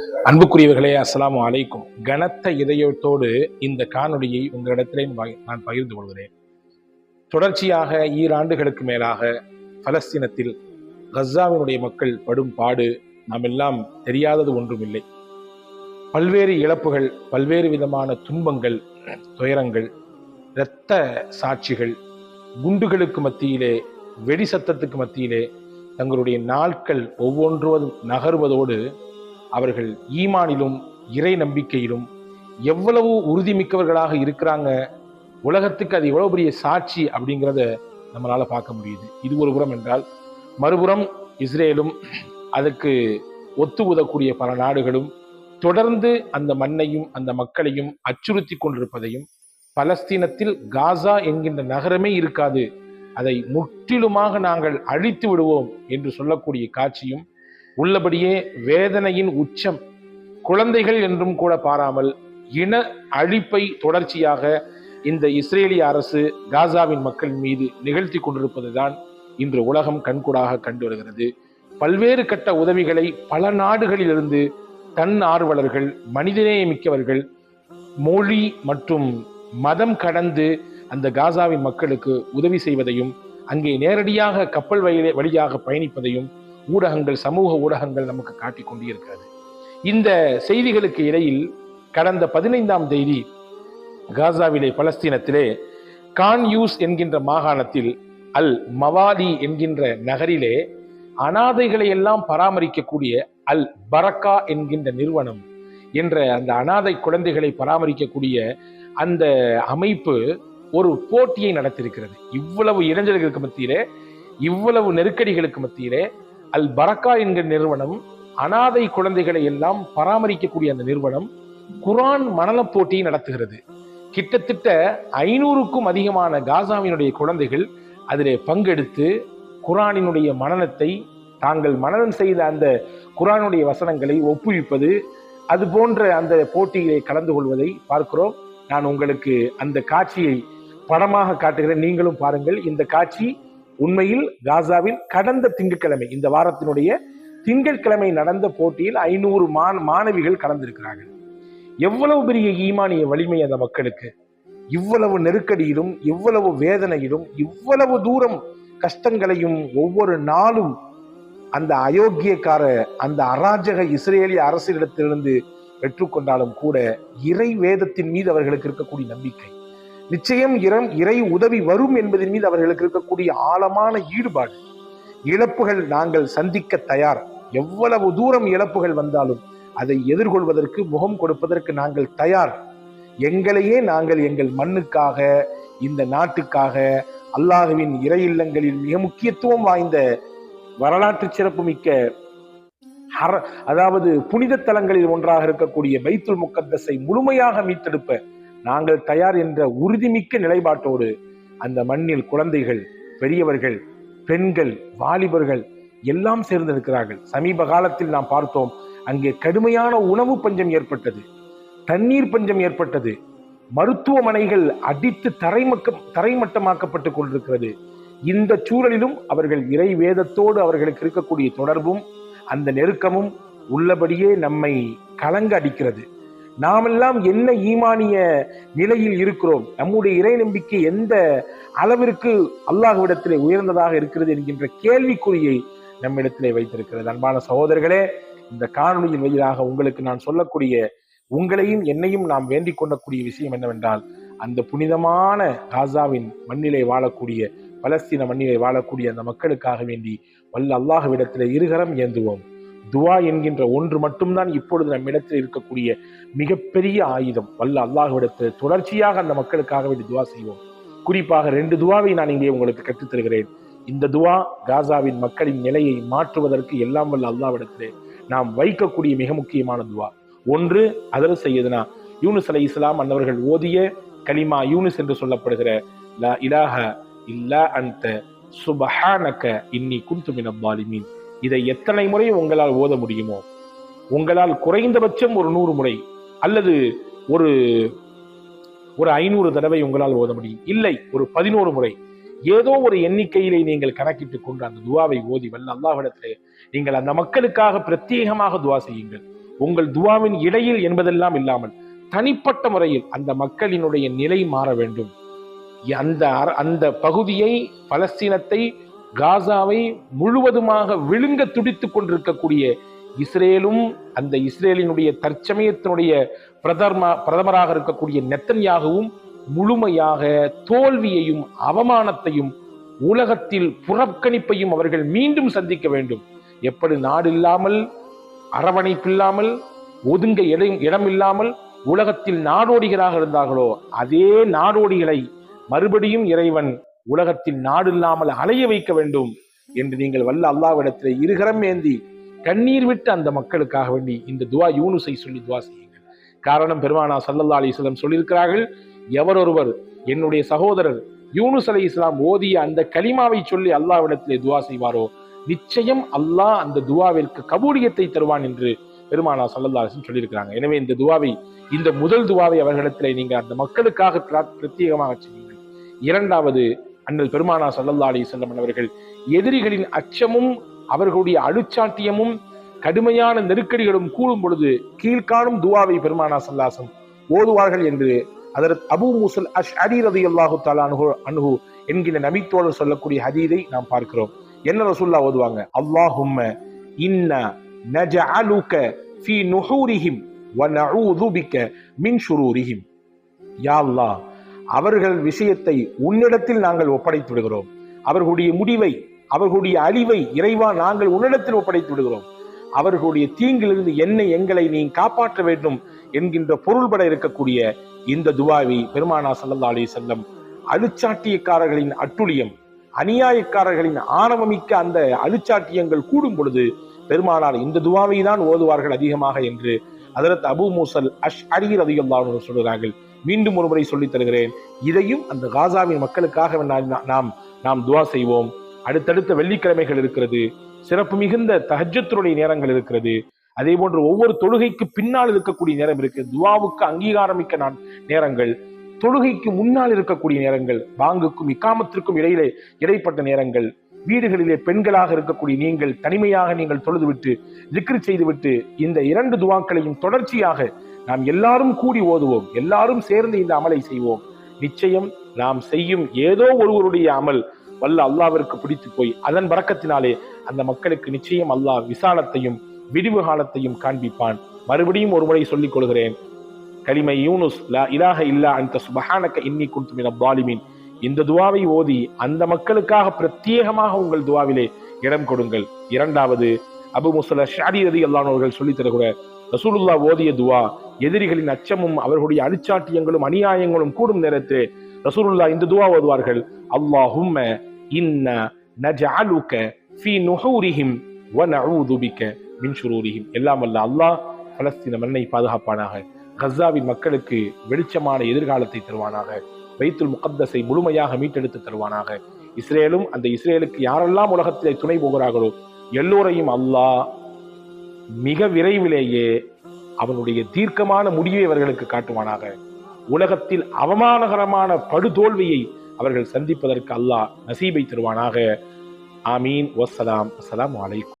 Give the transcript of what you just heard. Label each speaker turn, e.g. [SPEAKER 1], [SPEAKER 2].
[SPEAKER 1] அன்புக்குரியவர்களே அஸ்லாம் அலைக்கும். கனத்த இதயத்தோடு இந்த காணொலியை உங்களிடத்திலே நான் பகிர்ந்து கொள்கிறேன். தொடர்ச்சியாக ஈராண்டுகளுக்கு மேலாக பலஸ்தீனத்தில் கஸ்ஸாவினுடைய மக்கள் படும் பாடு நாம் எல்லாம் தெரியாதது ஒன்றுமில்லை. பல்வேறு இழப்புகள் பல்வேறு விதமான துன்பங்கள் துயரங்கள் இரத்த சாட்சிகள் குண்டுகளுக்கு மத்தியிலே வெடி சத்தத்துக்கு மத்தியிலே தங்களுடைய நாட்கள் ஒவ்வொன்றுவதும் நகர்வதோடு அவர்கள் ஈமானிலும் இறை நம்பிக்கையிலும் எவ்வளவு உறுதிமிக்கவர்களாக இருக்கிறாங்க? உலகத்துக்கு அது எவ்வளவு பெரிய சாட்சி அப்படிங்கிறத நம்மளால் பார்க்க முடியுது. இது ஒரு புறம் என்றால் மறுபுறம் இஸ்ரேலும் அதற்கு ஒத்து உதக்கூடிய பல நாடுகளும் தொடர்ந்து அந்த மண்ணையும் அந்த மக்களையும் அச்சுறுத்தி கொண்டிருப்பதையும் பலஸ்தீனத்தில் காசா என்கின்ற நகரமே இருக்காது. அதை முற்றிலுமாக நாங்கள் அழித்து விடுவோம் என்று சொல்லக்கூடிய காட்சியும் உள்ளபடியே வேதனையின் உச்சம் குழந்தைகள் என்றும் கூட பாராமல் இன அழிப்பை தொடர்ச்சியாக இந்த இஸ்ரேலிய அரசு காசாவின் மக்கள் மீது நிகழ்த்தி கொண்டிருப்பதுதான் இன்று உலகம் கண்கூடாக கண்டு வருகிறது. பல்வேறு கட்ட உதவிகளை பல நாடுகளிலிருந்து தன் ஆர்வலர்கள் மனிதநேயமிக்கவர்கள் மொழி மற்றும் மதம் கடந்து அந்த காசாவின் மக்களுக்கு உதவி செய்வதையும் அங்கே நேரடியாக கப்பல் வழி- வழியாக பயணிப்பதையும் ஊடகங்கள் சமூக ஊடகங்கள் நமக்கு காட்டி கொண்டிருக்கிறது. இந்த செய்திகளுக்கு இடையில் கடந்த பதினைந்தாம் தேதி காசாவிலே பலஸ்தீனத்திலே கான் யூஸ் என்கின்ற மாகாணத்தில் அல் மவாலி என்கின்ற நகரிலே அனாதைகளை எல்லாம் பராமரிக்கக்கூடிய அல் பரக்கா என்கின்ற நிறுவனம் என்ற அந்த அனாதை குழந்தைகளை பராமரிக்கக்கூடிய அந்த அமைப்பு ஒரு போட்டியை நடத்தியிருக்கிறது. இவ்வளவு இளைஞர்களுக்கு மத்தியிலே இவ்வளவு நெருக்கடிகளுக்கு மத்தியிலே அல் பரக்கா என்கிற நிறுவனம் அனாதை குழந்தைகளை எல்லாம் பராமரிக்கக்கூடிய அந்த நிறுவனம் குரான் மணல போட்டியை நடத்துகிறது. கிட்டத்தட்ட ஐநூறுக்கும் அதிகமான காசாவினுடைய குழந்தைகள் அதிலே பங்கெடுத்து குரானினுடைய மனநத்தை தாங்கள் மனநம் செய்த அந்த குரானுடைய வசனங்களை ஒப்புவிப்பது அது போன்ற அந்த போட்டியிலே கலந்து கொள்வதை பார்க்கிறோம். நான் உங்களுக்கு அந்த காட்சியை படமாக காட்டுகிறேன். நீங்களும் பாருங்கள். இந்த காட்சி உண்மையில் காசாவில் கடந்த திங்கட்கிழமை இந்த வாரத்தினுடைய திங்கட்கிழமை நடந்த போட்டியில் ஐநூறு மாண மாணவிகள் கலந்திருக்கிறார்கள். எவ்வளவு பெரிய ஈமானிய வலிமை அந்த மக்களுக்கு. இவ்வளவு நெருக்கடியிலும் இவ்வளவு வேதனையிலும் இவ்வளவு தூரம் கஷ்டங்களையும் ஒவ்வொரு நாளும் அந்த அயோக்கியக்கார அந்த அராஜக இஸ்ரேலிய அரசிடத்திலிருந்து பெற்றுக்கொண்டாலும் கூட இறை வேதத்தின் மீது அவர்களுக்கு இருக்கக்கூடிய நம்பிக்கை. நிச்சயம் இறம் இறை உதவி வரும் என்பதன் மீது அவர்களுக்கு இருக்கக்கூடிய ஆழமான ஈடுபாடு. இழப்புகள் நாங்கள் சந்திக்க தயார். எவ்வளவு தூரம் இழப்புகள் வந்தாலும் அதை எதிர்கொள்வதற்கு முகம் கொடுப்பதற்கு நாங்கள் தயார். எங்களையே நாங்கள் எங்கள் மண்ணுக்காக இந்த நாட்டுக்காக அல்லாஹுவின் இறை இல்லங்களில் மிக முக்கியத்துவம் வாய்ந்த வரலாற்று சிறப்புமிக்க ஹர- அதாவது புனித தலங்களில் ஒன்றாக இருக்கக்கூடிய பைத்துல் முக்கத்தஸை முழுமையாக மீட்டெடுப்ப நாங்கள் தயார் என்ற உறுதிமிக்க நிலைப்பாட்டோடு அந்த மண்ணில் குழந்தைகள் பெரியவர்கள் பெண்கள் வாலிபர்கள் எல்லாம் சேர்ந்திருக்கிறார்கள். சமீப காலத்தில் நாம் பார்த்தோம் அங்கே கடுமையான உணவு பஞ்சம் ஏற்பட்டது தண்ணீர் பஞ்சம் ஏற்பட்டது மருத்துவமனைகள் அடித்து தரைமக்க தரைமட்டமாக்கப்பட்டுக் கொண்டிருக்கிறது. இந்த சூழலிலும் அவர்கள் இறை வேதத்தோடு அவர்களுக்கு இருக்கக்கூடிய தொடர்பும் அந்த நெருக்கமும் உள்ளபடியே நம்மை கலங்க அடிக்கிறது. நாமெல்லாம் என்ன ஈமானிய நிலையில் இருக்கிறோம்? நம்முடைய இறை நம்பிக்கை எந்த அளவிற்கு அல்லாஹ்விடத்திலே உயர்ந்ததாக இருக்கிறது என்கின்ற கேள்விக்குறியை நம்மிடத்திலே வைத்திருக்கிறது. அன்பான சகோதரர்களே இந்த காணொலியின் வழியாக உங்களுக்கு நான் சொல்லக்கூடிய உங்களையும் என்னையும் நாம் வேண்டிக் கொள்ளக்கூடிய விஷயம் என்னவென்றால் அந்த புனிதமான காசாவின் மண்ணிலே வாழக்கூடிய பலஸ்தீன மண்ணிலே வாழக்கூடிய அந்த மக்களுக்காக வேண்டி வல்ல அல்லாஹ்விடத்திலே இருகரம் ஏந்துவோம். துவா என்கின்ற ஒன்று மட்டும்தான் இப்பொழுது நம்மிடத்தில் இருக்கக்கூடிய மிகப்பெரிய ஆயுதம். வல்ல அல்லாஹ்விடத்தில் தொடர்ச்சியாக அந்த மக்களுக்காக வேண்டி துவா செய்வோம். குறிப்பாக ரெண்டு துவாவை நான் இங்கே உங்களுக்கு கற்றுத்தருகிறேன். இந்த துவா காசாவின் மக்களின் நிலையை மாற்றுவதற்கு எல்லாம் வல்ல அல்லாவிடத்திலே நாம் வைக்கக்கூடிய மிக முக்கியமான துவா. ஒன்று அதர் செய்யதுனா யூனுஸ் அலை இஸ்லாம் அன்னவர்கள் ஓதிய கலிமா யூனுஸ் என்று சொல்லப்படுகிற லா இலாஹ இல்லா அந்த சுபஹானக இன்னி குந்து மினப்பாலிமீன் இதை எத்தனை முறை உங்களால் ஓத முடியுமோ? உங்களால் குறைந்தபட்சம் ஒரு நூறு முறை அல்லது ஒரு ஒரு ஐநூறு தடவை உங்களால் ஓத முடியும். இல்லை ஒரு பதினோரு முறை. ஏதோ ஒரு எண்ணிக்கையிலே நீங்கள் கணக்கிட்டுக் கொண்டு அந்த துவாவை ஓதி வல்ல அல்லாஹிடத்திலே நீங்கள் அந்த மக்களுக்காக பிரத்யேகமாக துவா செய்யுங்கள். உங்கள் துவாவின் இடையில் என்பதெல்லாம் இல்லாமல் தனிப்பட்ட முறையில் அந்த மக்களினுடைய நிலை மாற வேண்டும். அந்த அந்த பகுதியை பலஸ்தீனத்தை காசாவை முழுவதுமாக விழுங்க துடித்துக் கொண்டிருக்கக்கூடிய இஸ்ரேலும் அந்த இஸ்ரேலினுடைய தற்சமயத்தினுடைய பிரதம பிரதமராக இருக்கக்கூடிய நெத்தன்யாகவும் முழுமையாக தோல்வியையும் அவமானத்தையும் உலகத்தில் புறக்கணிப்பையும் அவர்கள் மீண்டும் சந்திக்க வேண்டும். எப்படி நாடு இல்லாமல் அரவணைப்பில்லாமல் ஒதுங்க இடம் இடமில்லாமல் உலகத்தில் நாடோடிகளாக இருந்தார்களோ அதே நாடோடிகளை மறுபடியும் இறைவன் உலகத்தில் நாடு இல்லாமல் அலைய வைக்க வேண்டும் என்று நீங்கள் வல்ல அல்லாவிடத்தில் இருகரம் ஏந்தி கண்ணீர் விட்டு அந்த மக்களுக்காக வேண்டி இந்த துவா யூனுசை சொல்லி துவா செய்யுங்கள். காரணம் பெருமானா சல்லல்லா அலிஸ்லம் சொல்லியிருக்கிறார்கள் எவரொருவர் என்னுடைய சகோதரர் யூனுஸ் அலி இஸ்லாம் ஓதிய அந்த கலிமாவை சொல்லி அல்லாவிடத்திலே துவா செய்வாரோ? நிச்சயம் அல்லாஹ் அந்த துவாவிற்கு கபூலியத்தை தருவான் என்று பெருமானா சல்லல்லா அலிஸ்லம் சொல்லியிருக்கிறாங்க. எனவே இந்த துவாவை இந்த முதல் துவாவை அவர்களிடத்திலே நீங்கள் அந்த மக்களுக்காக பிரத்யேகமாக செய்யுங்கள். இரண்டாவது அண்ணல் பெருமானா சல்லல்லா அலி செல்லம் அவர்கள் எதிரிகளின் அச்சமும் அவர்களுடைய அழுச்சாட்டியமும் கடுமையான நெருக்கடிகளும் கூடும் பொழுது கீழ்காணும் துவாவை பெருமானா சல்லாசம் ஓதுவார்கள் என்று அதற்கு அபு முசல் அஷ் அடி ரதி அல்லாஹு தாலா அனுகு அனுகு என்கிற நபித்தோழர் சொல்லக்கூடிய ஹதீதை நாம் பார்க்கிறோம். என்ன ரசுல்லா ஓதுவாங்க? அல்லாஹும்ம இன்ன நஜஅலுக ஃபி நுஹூரிஹிம் வ நஊது பிக மின் ஷுரூரிஹிம். யா அல்லாஹ் அவர்கள் விஷயத்தை உன்னிடத்தில் நாங்கள் ஒப்படைத்து விடுகிறோம் அவர்களுடைய முடிவை அவர்களுடைய அழிவை இறைவா நாங்கள் உன்னிடத்தில் ஒப்படைத்து விடுகிறோம் அவர்களுடைய தீங்கிலிருந்து என்னை எங்களை நீ காப்பாற்ற வேண்டும் என்கின்ற பொருள்பட இருக்கக்கூடிய இந்த துவாவி பெருமானா சல்லல்லா அலி செல்லம் அழுச்சாட்டியக்காரர்களின் அட்டுழியம் அநியாயக்காரர்களின் ஆணவமிக்க அந்த அழுச்சாட்டியங்கள் கூடும் பொழுது பெருமானார் இந்த துவாவை தான் ஓதுவார்கள் அதிகமாக என்று அதற்கு அபு மூசல் அஷ் அரி ரதியுல்லாஹு சொல்கிறார்கள். மீண்டும் ஒரு முறை சொல்லித் தருகிறேன். இதையும் அந்த காசாவின் மக்களுக்காக நாம் நாம் துவா செய்வோம். அடுத்தடுத்த வெள்ளிக்கிழமைகள் இருக்கிறது. சிறப்பு மிகுந்த தஹஜத்துடைய நேரங்கள் இருக்கிறது. அதே போன்று ஒவ்வொரு தொழுகைக்கு பின்னால் இருக்கக்கூடிய நேரம் இருக்கு. துவாவுக்கு அங்கீகாரமிக்க நான் நேரங்கள். தொழுகைக்கு முன்னால் இருக்கக்கூடிய நேரங்கள். பாங்குக்கும் இக்காமத்திற்கும் இடையிலே இடைப்பட்ட நேரங்கள். வீடுகளிலே பெண்களாக இருக்கக்கூடிய நீங்கள் தனிமையாக நீங்கள் தொழுதுவிட்டு ஜிக்ரு செய்துவிட்டு இந்த இரண்டு துவாக்களையும் தொடர்ச்சியாக நாம் எல்லாரும் கூடி ஓதுவோம். எல்லாரும் சேர்ந்து இந்த அமலை செய்வோம். நிச்சயம் நாம் செய்யும் ஏதோ ஒருவருடைய அமல் வல்ல அல்லாவிற்கு பிடித்து போய் அதன் பறக்கத்தினாலே அந்த மக்களுக்கு நிச்சயம் அல்லாஹ் விசாலத்தையும் விடிவு காலத்தையும் காண்பிப்பான். மறுபடியும் ஒரு முறை சொல்லிக் கொள்கிறேன். கலிமை யூனுஸ் லா இல்லா அந்த சுபஹானக்க இன்னி குன்து என பாலிமின் இந்த துவாவை ஓதி அந்த மக்களுக்காக பிரத்யேகமாக உங்கள் துவாவிலே இடம் கொடுங்கள். இரண்டாவது அபு முசல ஷாடி ரதி அல்லானவர்கள் சொல்லித் தருகிற ரசூலுல்லா ஓதிய துவா எதிரிகளின் அச்சமும் அவர்களுடைய அடிச்சாட்டியங்களும் அநியாயங்களும் கூடும் நேரத்தில் ரசூலுல்லா இந்த துவா ஓதுவார்கள். அல்லாஹும்ம இன்ன நஜஅலுக ஃபீ நுஹூரிஹிம் வ நஊது பிக மின் ஷுரூரிஹிம். எல்லாம் வல்ல அல்லாஹ் பலஸ்தீன மண்ணை பாதுகாப்பானாக. கசாவின் மக்களுக்கு வெளிச்சமான எதிர்காலத்தை தருவானாக. வைத்துல் முகத்தஸை முழுமையாக மீட்டெடுத்து தருவானாக. இஸ்ரேலும் அந்த இஸ்ரேலுக்கு யாரெல்லாம் உலகத்திலே துணை போகிறார்களோ எல்லோரையும் அல்லாஹ் மிக விரைவிலேயே அவனுடைய தீர்க்கமான முடிவை அவர்களுக்கு காட்டுவானாக. உலகத்தில் அவமானகரமான படுதோல்வியை அவர்கள் சந்திப்பதற்கு அல்லாஹ் நசீபை தருவானாக. ஆமீன். வசலாம் அஸ்லாம் அலைக்கும்.